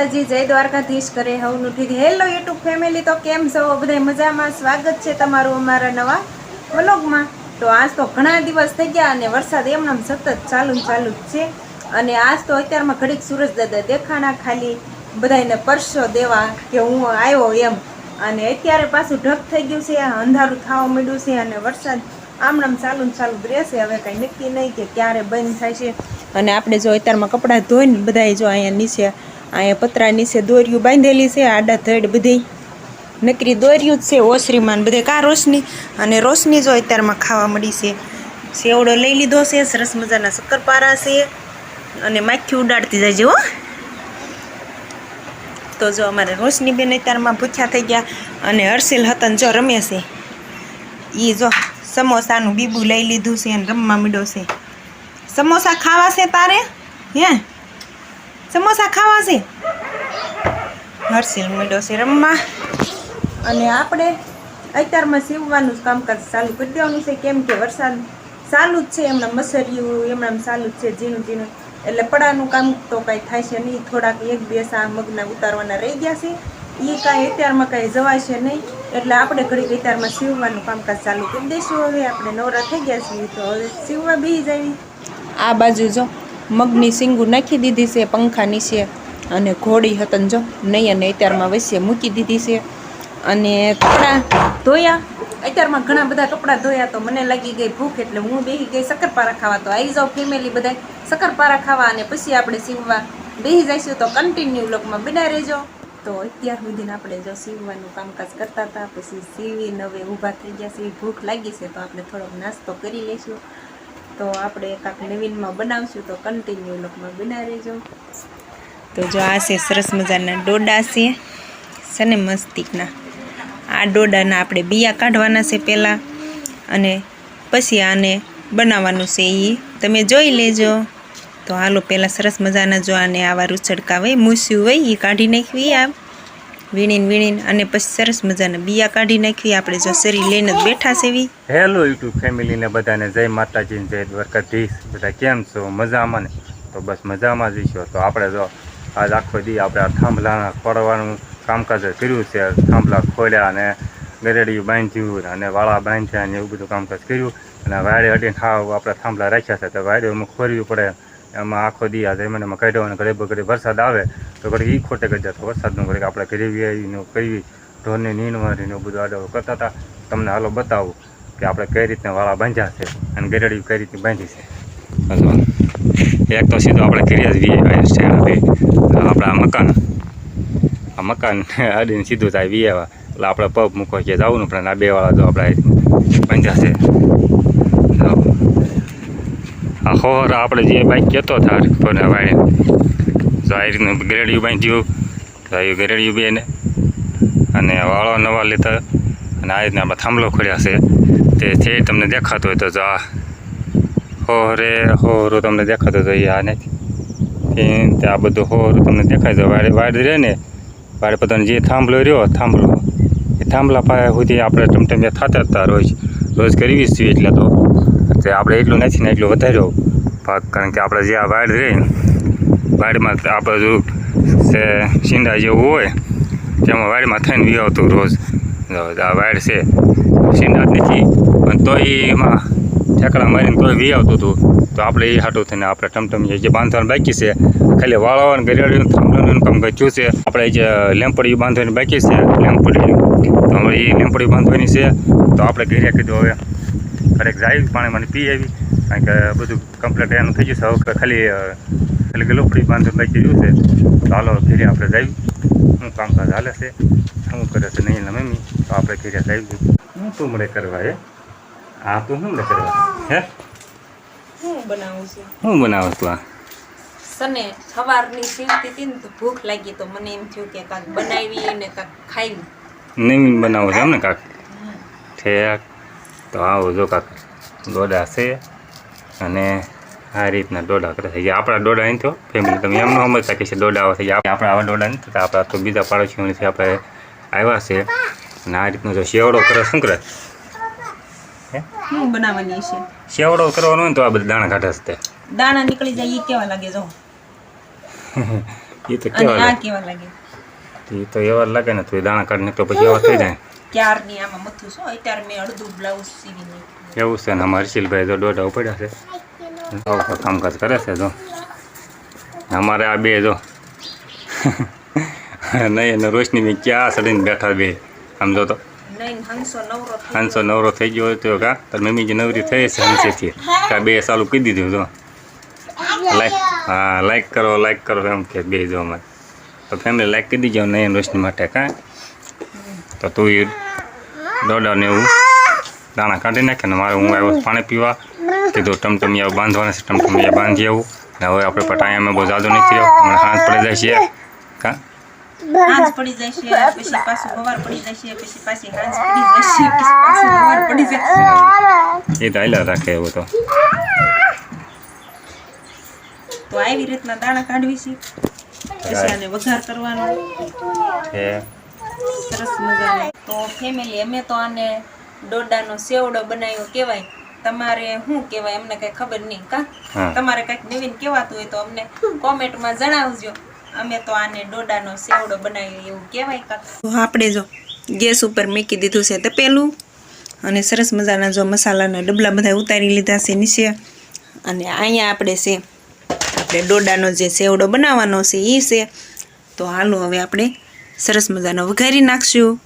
માતાજી, જય દ્વારકાધીશ, કરે હવનું ઠીક. હેલો યુટ્યુબ ફેમિલી તો કેમ છો? બધા મજામાં? સ્વાગત છે તમારું અમારા નવા વ્લોગમાં. તો આજ તો ઘણા દિવસ થઈ ગયા અને વરસાદ એમને સતત ચાલુ ચાલુ જ છે. અને આજ તો અત્યારમાં ઘડીક સૂરજ દેખાણા ખાલી. બધાને પરસો દેવા કે હું આવ્યો એમ. અને અત્યારે પાછું ઢક થઈ ગયું છે, અંધારું થવા માંડ્યું છે અને વરસાદ આમનામ ચાલુ ચાલુ જ રહેશે. હવે કંઈ નક્કી નહીં કે ક્યારે બંધ થાય છે. અને આપણે જો અત્યારમાં કપડાં ધોઈને બધાય જો અહીંયા નીચે અહીંયા પતરા નીચે દોર્યું બાંધેલી છે, આડા ધડ બધી. નકરી દોર્યું જ છે, ઓસરીમાં બધે કા રોશની? અને રોશની જો અત્યારમાં ખાવા મળી છે. સેવડો લઈ લીધો છે, સરસ મજાના શક્કરપારા છે. અને માખી ઉડાડતી જાય હો. તો જો અમારે રોશની બેન અત્યારમાં ભૂખ્યા થઈ ગયા અને હર્ષિલ હતન જો રમે છે. એ જો સમોસાનું બીબું લઈ લીધું છે અને રમવા મીડો છે. સમોસા ખાવા છે તારે? હે? સમોસા ખાવા છે? હર્ષિલ મીડો છે રમવા. અને આપણે અત્યારમાં સીવવાનું જ કામકાજ ચાલુ કરી દેવાનું છે, કેમ કે વરસાદ ચાલુ જ છે એમના મસરિયું એમના ચાલુ જ છે, ઝીણું ઝીણું. એટલે પડાનું કામ તો કાંઈ થાય છે નહીં. થોડાક એક બે સા મગના ઉતારવાના રહી ગયા છે. એ કાંઈ અત્યારમાં કાંઈ જવાય છે નહીં. એટલે આપણે ઘડીક અત્યારમાં સીવવાનું કામકાજ ચાલુ કરી દઈશું. હવે આપણે નવરા થઈ ગયા છીએ, તો હવે સીવવા બી જાવી. આ બાજુ જો. મગની સિંગુ નાખી દીધી છે પંખા નીચે અને ઘોડી હતન જો નહીં અને અત્યારમાં વચ્ચે મૂકી દીધી છે. અને કપડાં ધોયા. અત્યારમાં ઘણા બધા કપડાં ધોયા તો મને લાગી ગઈ ભૂખ એટલે હું બેસી ગઈ શક્કરપારા ખાવા. તો આવી જાઓ ફેમિલી બધા શક્કરપારા ખાવા અને પછી આપણે સીવવા. બેસી જઈશું તો કન્ટિન્યુ લોકમાં બના રહેજો. તો અત્યાર સુધીને આપણે જો સીવવાનું કામકાજ કરતા હતા, પછી સીવીને હવે ઊભા થઈ ગયા છે ભૂખ લાગી છે તો આપણે થોડોક નાસ્તો કરી લઈશું. તો આપણે કાંક નવીનમાં બનાવશું તો કન્ટિન્યુ લોકમાં બના રહેજો. તો જો આ છે સરસ મજાના ડોડા છે. છે મસ્તીકના આ ડોડાના આપણે બિયા કાઢવાના છે પહેલાં અને પછી આને બનાવવાનું છે એ તમે જોઈ લેજો. તો હાલો પહેલાં સરસ મજાના જો આને આવા રૂચડકા હોય, મૂસ્યું હોય એ કાઢી નાખવી આ વીણીને વીણીને અને પછી સરસ મજાના બિયા કાઢી નાખી. આપણે જો શરીર લઈને બેઠા છે એવી હેલો યુટ્યુબ ફેમિલીને બધાને જય માતાજી જય દ્વારકાધીશ. બધા કેમ છો? મજામાં ને? તો બસ મજામાં જ છો તો આપણે જો આજ આખો દી આપણે આ થાંભલાના પડવાનું કામકાજ કર્યું છે. થાંભલા ખોલ્યા અને ગરેડિયું બાંધ્યું અને વાળા બાંધ્યા ને એવું બધું કામકાજ કર્યું. અને વાડે અડીને ખાવ આપણે થાંભલા રાખ્યા છે. તો વાડે ખોરવી પડે. એમાં આખો દી આ જમીનમાં કાઢ્યો અને ઘરે ઘરે વરસાદ આવે તો ઘડી એ ખોટે કરી જતો વરસાદનું ઘડીક આપણે ગરીબીનું કરવી, ઢોરની નીણવારીને મારીને બધું આડો કરતા હતા. તમને હાલો બતાવું કે આપણે કઈ રીતના વાળા બાંધ્યા છે અને ગરેડી કઈ રીતની બાંધી છે. એક તો સીધો આપણે કર્યા જ વીએ છે. આ મકાન. આ મકાન અડીને સીધું થાય વીએવા એટલે આપણે પગ મૂકવા કે જવું પણ આ બે વાળા તો આપણે બાંધ્યા છે. હોર આપણે જે બાઈક કહેતો થાર કોને વાળે રીતનું ગરેડિયું બાંધ્યું આ ગરેડિયું બેને. અને વાળો નવા લેતા અને આ રીતના આપણે થાંભલો ખોલ્યા છે. તે છે તમને દેખાતો હોય તો જો આ હોરે હોરો તમને દેખાતો તો આ નથી. તે આ બધું હોરું તમને દેખાય તો વાડે વાડ રહે ને વાડે પોતાનો જે થાંભલો રહ્યો, થાંભલો. એ થાંભલા પાસે સુધી આપણે ટમટમ્યા થતા હતા રોજ. રોજ કરવી જ છીએ એટલે તો. તે આપણે એટલું નથી ને એટલું વધાર્યો ભાગ, કારણ કે આપણે જે આ વાડ રહી વાડમાં આપણે જો છે જેવું હોય, તેમાં વાડમાં થઈને વી આવતું રોજ આ વાડ છે, શીંડા જ નથી. પણ તોય એમાં ઠેકડા મારીને તોય વી આવતું હતું. તો આપણે એ હાટું થઈને આપણે ટમટમ જે બાંધવાનું બાકી છે, ખાલી વાળવાનું, ગરેડ્યું, થાંભલાનું કામ ગચ્યું છે. આપણે જે લેમ્પડી બાંધવાની બાકી છે લેમ્પડી તો હવે એ લેમ્પડી બાંધવાની છે, તો આપણે ઘરે કીધું હવે ઘરે જાય પાણી મને પી આવી. કારણ કે બધું કમ્પ્લીટ એનું થઈ ગયું છે. હવે ખાલી ખાલી કે લોપડી બાંધો બાકી ગયું છે. તો હાલો ઘરે આપણે જઈ શું કામકાજ હાલે છે. શું કરે છે નહીં મમ્મી? તો આપણે ઘરે જઈ શું તું મળે કરવા હે? હા તું શું મળે કરવા? હે? હું બનાવું છું? હું બનાવું છું આ? સને સવારની સીવતી હતી ને તો ભૂખ લાગી તો મને એમ થયું કે કાંક બનાવી ને કાંક ખાઈ નહીં બનાવો છો એમ ને કાંક ઠેક. તો આવું જો કાંક દોડા છે. અને આ રીતના દોડા કરે છે. આપણા દોડા નહીં તો ફેમિલી તમે એમ ન સમજતા કે છે દોડા આવે છે. આપણે આવા દોડા નથી થતા. આપણા તો બીજા પાડોશીઓથી આપણે આવ્યા છે. અને આ રીતનો જો શેવડો કરે શું કરે? હું? બનાવવાની છે? શેવડો કરવાનો હોય તો આ બધા દાણા કાઢે છે દાણા નીકળી જાય એ કેવા લાગે જો? એ તો કેવા લાગે? એ તો એવા લાગે ને તો દાણા કાઢી નાખતો પછી એવા થઈ જાય. ક્યારની આમાં મથું શું અત્યારે મેં અડધું બ્લાઉઝ સીવી નાખ્યું. એવું છે ને અમારે હર્ષિલભાઈ જો દોઢ પડ્યા છે. કામકાજ કરે છે તો અમારે આ બે જો. નહીં અને રોશની મેં ક્યાં સડીને બેઠા બે? આમ જો તો. હંસો નવરો થઈ ગયો. હતો તો કા? તાર મમ્મી જે નવરી થઈ છે હંસેથી. કા બે ચાલુ કહી દીધું તો લાઈક હા લાઈક કરો લાઈક કરો એમ કે બે જો અમારે. તો ફેમિલી લાઈક કરી દીજો નહીં રોશની માટે કાં? તો તું એ દોડા ને એવું દાણા કાઢી નાખે ને મારે હું આવ્યો પાણી પીવા. કીધું ટમટમિયા બાંધવાના છે ટમટમિયા બાંધી આવું. ને હવે આપણે પટાયામાં બહુ જાદુ નથી રહ્યો હમણાં હાથ પડી જાય છે. કા? હાંસ પડી જાય છે પછી પાછું ગવાર પડી જાય છે પછી પાછી હાંસ પડી જાય છે પછી પાછું ગવાર પડી જાય એ તો રાખે એવું તો. તો આવી રીતના દાણા કાઢવી છે. પછી આને વઘાર કરવાનો. સરસ મજાનો. તો ફેમિલી અમે તો આને ડોડાનો સેવડો બનાવ્યો કહેવાય. તમારે શું કહેવાય અમને કઈ ખબર નહીં કા? તમારે કંઈક નવીન કહેવાતું હોય તો અમને કોમેન્ટમાં જણાવજો. અમે તો આને ડોડાનો સેવડો બનાવ્યો એવું કહેવાય કા? આપણે જો ગેસ ઉપર મૂકી દીધું છે તપેલું અને સરસ મજાના જો મસાલાના ડબલા બધા ઉતારી લીધા છે નીચે. અને અહીંયા આપણે છે આપણે ડોડાનો જે સેવડો બનાવવાનો છે એ છે. તો હાલો હવે આપણે સરસ મજાનો. વઘારી નાખશું.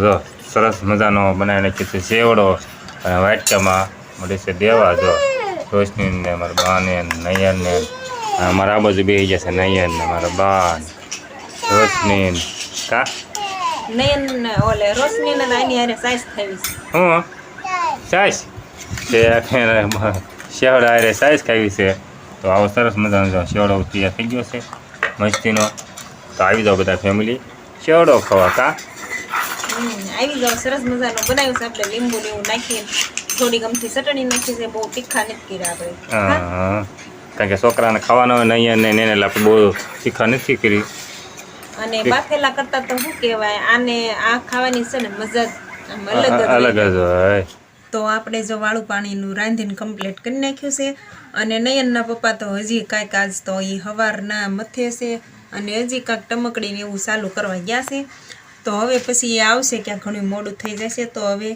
જો સરસ મજાનો બનાવી નાખ્યો છે સેવડો અને વાટકામાં મળે છે દેવા જો. રોશની ને મારા બાને નૈયર ને મારા આ બાજુ બેસી જશે નયન ને મારા બા રોશની કા? નયન ઓલે રોશની ને આની હારે સાઈઝ હું તે શેવડા ખાવી છે. તો આવો સરસ મજાનો જો શેવડો તૈયાર થઈ ગયો છે મસ્તીનો. તો આવી જાઓ બધા ફેમિલી શેવડો ખાવા કા? આવી જાવ સરસ મજાનું બનાવ્યું છે આપણે લીંબુ ને એવું નાખીને. થોડી ગમથી ચટણી નાખી છે બહુ તીખા નથી કર્યા આપણે. કારણ કે છોકરાને ખાવાનો હોય નહીં અને એને આપણે બહુ તીખા નથી કરી અને બાફેલા કરતા તો શું કહેવાય આને આ ખાવાની છે ને મજા અલગ જ હોય. તો આપણે જો વાળું પાણીનું રાંધીને કમ્પ્લીટ કરી નાખ્યું છે. અને નયનના પપ્પા તો હજી કાંઈક આજ તો એ હવારના મથે છે. અને હજી કાંઈક ટમકડીને એવું ચાલુ કરવા ગયા છે. તો હવે પછી એ આવશે ક્યાં ઘણું મોડું થઈ જશે. તો હવે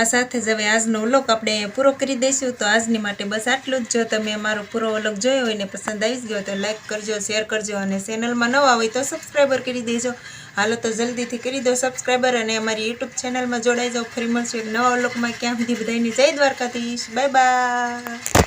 આ સાથે જ હવે આજનો વ્લોગ આપણે પૂરો કરી દઈશું. તો આજની માટે બસ આટલું જ. જો તમે અમારો પૂરો વ્લોગ જોયો હોય ને પસંદ આવી ગયો તો લાઈક કરજો, શેર કરજો અને ચેનલમાં નવા હોય તો સબસ્ક્રાઈબર કરી દેજો. હાલો તો જલ્દીથી કરી દો સબસ્ક્રાઈબર અને અમારી યુટ્યુબ ચેનલમાં જોડાઈ જાઓ. ફરી મળશું એક નવા વ્લોગમાં. ક્યાં સુધી બધાની જય દ્વારકાધીશ. Bye bye.